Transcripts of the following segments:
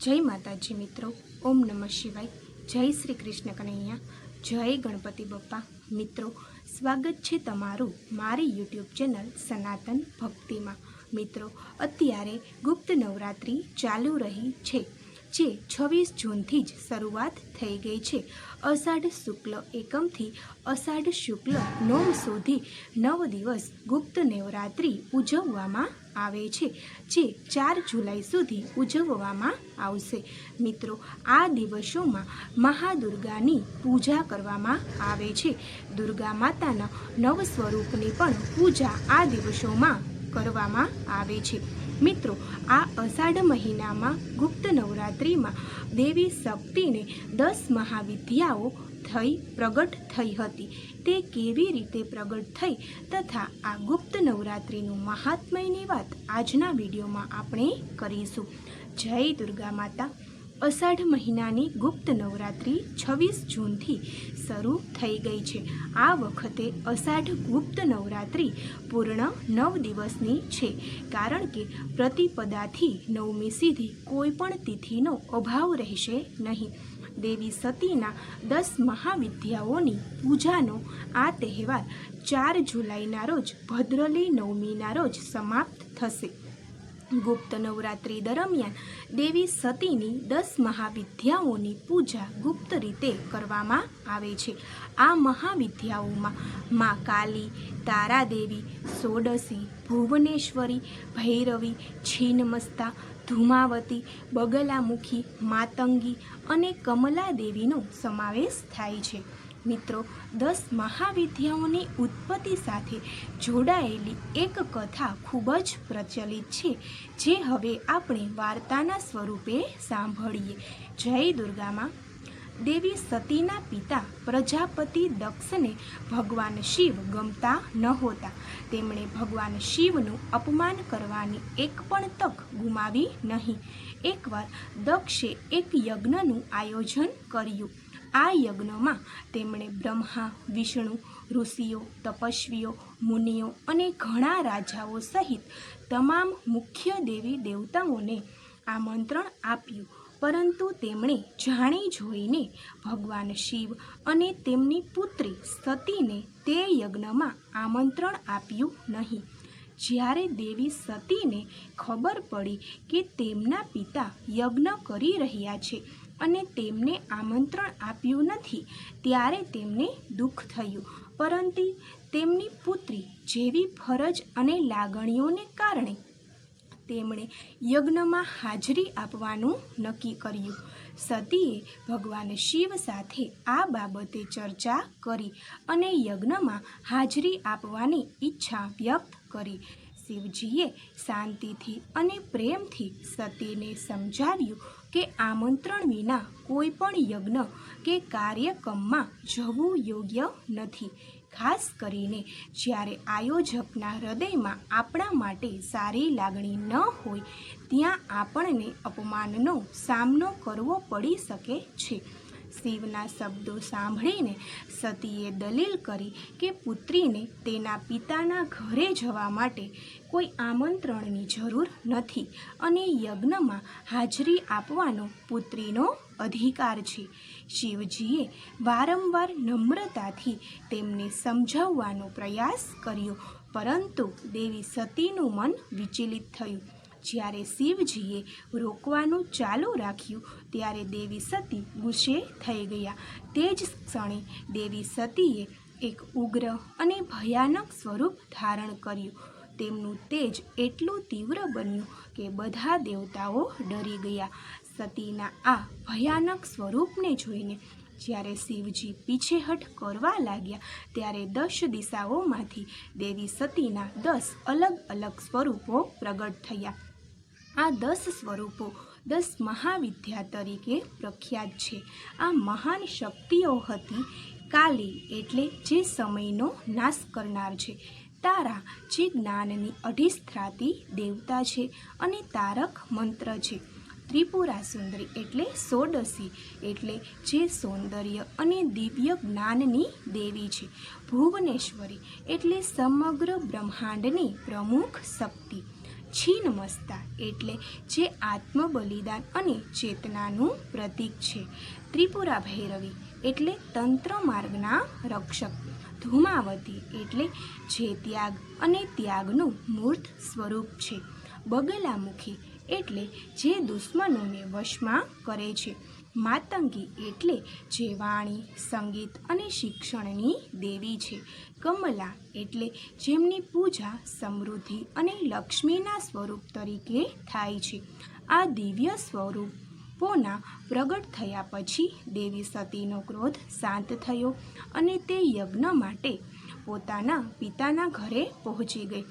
જય માતાજી મિત્રો, ઓમ નમઃ શિવાય, જય શ્રી કૃષ્ણ કનૈયા, જય ગણપતિ બપ્પા. મિત્રો, સ્વાગત છે તમારું મારી યુટ્યુબ ચેનલ સનાતન ભક્તિમાં. મિત્રો, અત્યારે ગુપ્ત નવરાત્રિ ચાલુ રહી છે, જે છવ્વીસ જૂનથી જ શરૂઆત થઈ ગઈ છે. અષાઢ શુક્લ એકમથી અષાઢ શુક્લ નવ સુધી નવ દિવસ ગુપ્ત નવરાત્રિ ઉજવવામાં આવે છે, જે ચાર જુલાઈ સુધી ઉજવવામાં આવશે. મિત્રો, આ દિવસોમાં મહાદુર્ગાની પૂજા કરવામાં આવે છે. દુર્ગા માતાના નવ સ્વરૂપની પણ પૂજા આ દિવસોમાં કરવામાં આવે છે. મિત્રો, આ અષાઢ મહિનામાં ગુપ્ત નવરાત્રિમાં દેવી શક્તિને દસ મહાવિદ્યાઓ થઈ પ્રગટ થઈ હતી. તે કેવી રીતે પ્રગટ થઈ તથા આ ગુપ્ત નવરાત્રિનું મહાત્મયની વાત આજના વિડીયોમાં આપણે કરીશું. જય દુર્ગા માતા. અષાઢ મહિનાની ગુપ્ત નવરાત્રિ છવ્વીસ જૂનથી શરૂ થઈ ગઈ છે. આ વખતે અષાઢ ગુપ્ત નવરાત્રિ પૂર્ણ નવ દિવસની છે. કારણ કે પ્રતિપદાથી નવમી સુધી કોઈ પણ તિથિનો અભાવ રહેશે નહીં. દેવી સતીના દસ મહાવિદ્યાઓની પૂજાનો આ તહેવાર ચાર જુલાઈના રોજ ભદ્રલી નવમીના રોજ સમાપ્ત થશે. ગુપ્ત નવરાત્રિ દરમિયાન દેવી સતીની દસ મહાવિદ્યાઓની પૂજા ગુપ્ત રીતે કરવામાં આવે છે. આ મહાવિદ્યાઓમાં મા કાલી, તારાદેવી, સોડસી, ભુવનેશ્વરી, ભૈરવી, છીનમસ્તા, ધુમાવતી, બગલામુખી, માતંગી અને કમલાદેવીનો સમાવેશ થાય છે. મિત્રો, દસ મહાવિદ્યાઓની ઉત્પત્તિ સાથે જોડાયેલી એક કથા ખૂબ જ પ્રચલિત છે, જે હવે આપણે વાર્તાના સ્વરૂપે સાંભળીએ. જય દુર્ગામાં. દેવી સતીના પિતા પ્રજાપતિ દક્ષને ભગવાન શિવ ગમતા નહોતા. તેમણે ભગવાન શિવનું અપમાન કરવાની એક પણ તક ગુમાવી નહીં. એકવાર દક્ષે એક યજ્ઞનું આયોજન કર્યું. આ યજ્ઞમાં તેમણે બ્રહ્મા, વિષ્ણુ, ઋષિઓ, તપસ્વીઓ, મુનિઓ અને ઘણા રાજાઓ સહિત તમામ મુખ્ય દેવી દેવતાઓને આમંત્રણ આપ્યું. પરંતુ તેમણે જાણી જોઈને ભગવાન શિવ અને તેમની પુત્રી સતીને તે યજ્ઞમાં આમંત્રણ આપ્યું નહીં. જ્યારે દેવી સતીને ખબર પડી કે તેમના પિતા યજ્ઞ કરી રહ્યા છે અને તેમને આમંત્રણ આપ્યું નથી. ત્યારે તેમને દુઃખ થયું. પરંતુ તેમની પુત્રી જેવી ફરજ અને લાગણીઓને કારણે તેમણે યજ્ઞમાં હાજરી આપવાનું નક્કી કર્યું. સતીએ ભગવાન શિવ સાથે આ બાબતે ચર્ચા કરી અને યજ્ઞમાં હાજરી આપવાની ઈચ્છા વ્યક્ત કરી. શિવજીએ શાંતિથી અને પ્રેમથી સતીને સમજાવ્યું. કે આમંત્રણ વિના કોઈ પણ યજ્ઞ કે કાર્યક્રમમાં જવું યોગ્ય નથી. ખાસ કરીને જ્યારે આયોજકના હૃદયમાં આપણા માટે સારી લાગણી ન હોય, ત્યાં આપણને અપમાનનો સામનો કરવો પડી શકે છે. શિવના શબ્દો સાંભળીને સતીએ દલીલ કરી કે પુત્રીને તેના પિતાના ઘરે જવા માટે કોઈ આમંત્રણની જરૂર નથી અને યજ્ઞમાં હાજરી આપવાનો પુત્રીનો અધિકાર છે. શિવજીએ વારંવાર નમ્રતાથી તેમને સમજાવવાનો પ્રયાસ કર્યો, પરંતુ દેવી સતીનું મન વિચલિત થયું. જ્યારે શિવજીએ રોકવાનું ચાલુ રાખ્યું, ત્યારે દેવી સતી ગુસ્સે થઈ ગયા. તે જ ક્ષણે દેવી સતીએ એક ઉગ્ર અને ભયાનક સ્વરૂપ ધારણ કર્યું. તેમનું તેજ એટલું તીવ્ર બન્યું કે બધા દેવતાઓ ડરી ગયા. સતીના આ ભયાનક સ્વરૂપને જોઈને જ્યારે શિવજી પીછેહટ કરવા લાગ્યા, ત્યારે દસ દિશાઓમાંથી દેવી સતીના દસ અલગ અલગ સ્વરૂપો પ્રગટ થયા. આ દસ સ્વરૂપો દસ મહાવિદ્યા તરીકે પ્રખ્યાત છે. આ મહાન શક્તિઓ હતી કાલી એટલે જે સમયનો નાશ કરનાર છે. તારા જે જ્ઞાનની અધિષ્ઠાતી દેવતા છે અને તારક મંત્ર છે. ત્રિપુરા સુંદરી એટલે સોડસી એટલે જે સૌંદર્ય અને દિવ્ય જ્ઞાનની દેવી છે. ભુવનેશ્વરી એટલે સમગ્ર બ્રહ્માંડની પ્રમુખ શક્તિ. છીનમસ્તા એટલે જે આત્મ બલિદાન અને ચેતનાનું પ્રતીક છે. ત્રિપુરા ભૈરવી એટલે તંત્ર માર્ગના રક્ષક. ધૂમાવતી એટલે જે ત્યાગ અને ત્યાગનું મૂર્ત સ્વરૂપ છે. બગલામુખી એટલે જે દુશ્મનોને વશમાં કરે છે. માતંગી એટલે જે વાણી સંગીત અને શિક્ષણની દેવી છે. કમલા એટલે જેમની પૂજા સમૃદ્ધિ અને લક્ષ્મીના સ્વરૂપ તરીકે થાય છે. આ દિવ્ય સ્વરૂપોના પ્રગટ થયા પછી દેવી સતીનો ક્રોધ શાંત થયો અને તે યજ્ઞ માટે પોતાના પિતાના ઘરે પહોંચી ગઈ.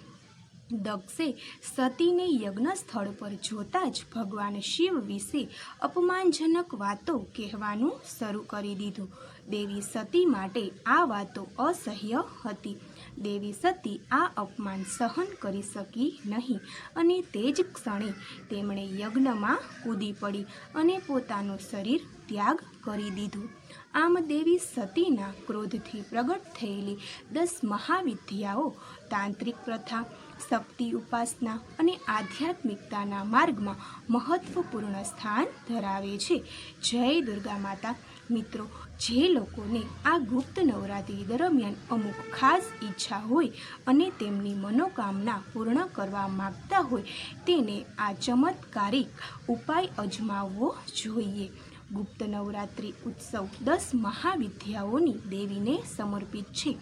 દક્ષે સતીને યજ્ઞ સ્થળ પર જોતાં જ ભગવાન શિવ વિશે અપમાનજનક વાતો કહેવાનું શરૂ કરી દીધું. દેવી સતી માટે આ વાતો અસહ્ય હતી. દેવી સતી આ અપમાન સહન કરી શકી નહીં અને તે જ ક્ષણે તેમણે યજ્ઞમાં કૂદી પડી અને પોતાનું શરીર ત્યાગ કરી દીધું. આમ દેવી સતીના ક્રોધથી પ્રગટ થયેલી દસ મહાવિદ્યાઓ તાંત્રિક પ્રથા શક્તિ ઉપાસના અને આધ્યાત્મિકતાના માર્ગમાં મહત્વપૂર્ણ સ્થાન ધરાવે છે. જય દુર્ગા માતા, મિત્રો, જે લોકોને આ ગુપ્ત નવરાત્રિ દરમિયાન અમુક ખાસ ઈચ્છા હોય અને તેમની મનોકામના પૂર્ણ કરવા માગતા હોય, તેને આ ચમત્કારિક ઉપાય અજમાવવો જોઈએ. ગુપ્ત નવરાત્રિ ઉત્સવ દસ મહાવિદ્યાઓની દેવીને સમર્પિત છે.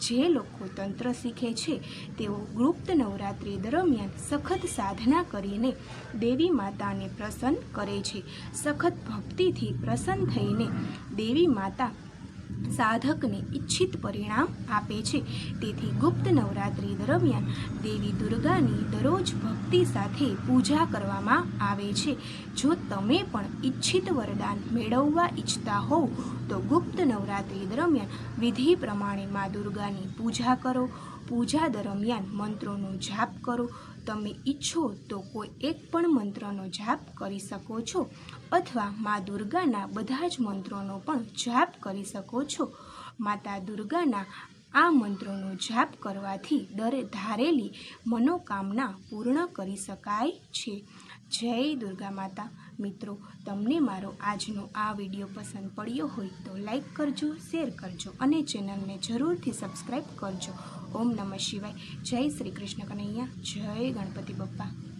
જે લોકો તંત્ર શીખે છે, તેઓ ગુપ્ત નવરાત્રિ દરમિયાન સખત સાધના કરીને દેવી માતાને પ્રસન્ન કરે છે. સખત ભક્તિથી પ્રસન્ન થઈને દેવી માતા સાધકને ઈચ્છિત પરિણામ આપે છે. તેથી ગુપ્ત નવરાત્રિ દરમિયાન દેવી દુર્ગાની દરરોજ ભક્તિ સાથે પૂજા કરવામાં આવે છે. જો તમે પણ ઈચ્છિત વરદાન મેળવવા ઈચ્છતા હોવ, તો ગુપ્ત નવરાત્રિ દરમિયાન વિધિ પ્રમાણે મા દુર્ગાની પૂજા કરો. પૂજા દરમિયાન મંત્રોનો જાપ કરો. તમે ઈચ્છો તો કોઈ એક પણ મંત્રનો જાપ કરી શકો છો અથવા મા દુર્ગાના બધા જ મંત્રોનો પણ જાપ કરી શકો છો. માતા દુર્ગાના આ મંત્રોનો જાપ કરવાથી દરે ધારેલી મનોકામના પૂર્ણ કરી શકાય છે. જય દુર્ગા માતા. મિત્રો, તમને મારો આજનો આ વીડિયો પસંદ પડ્યો હોય તો લાઈક કરજો, શેર કરજો અને ચેનલને જરૂરથી સબસ્ક્રાઈબ કરજો. ઓમ નમઃ શિવાય. જય શ્રી કૃષ્ણ કનૈયા જય ગણપતિ બપ્પા.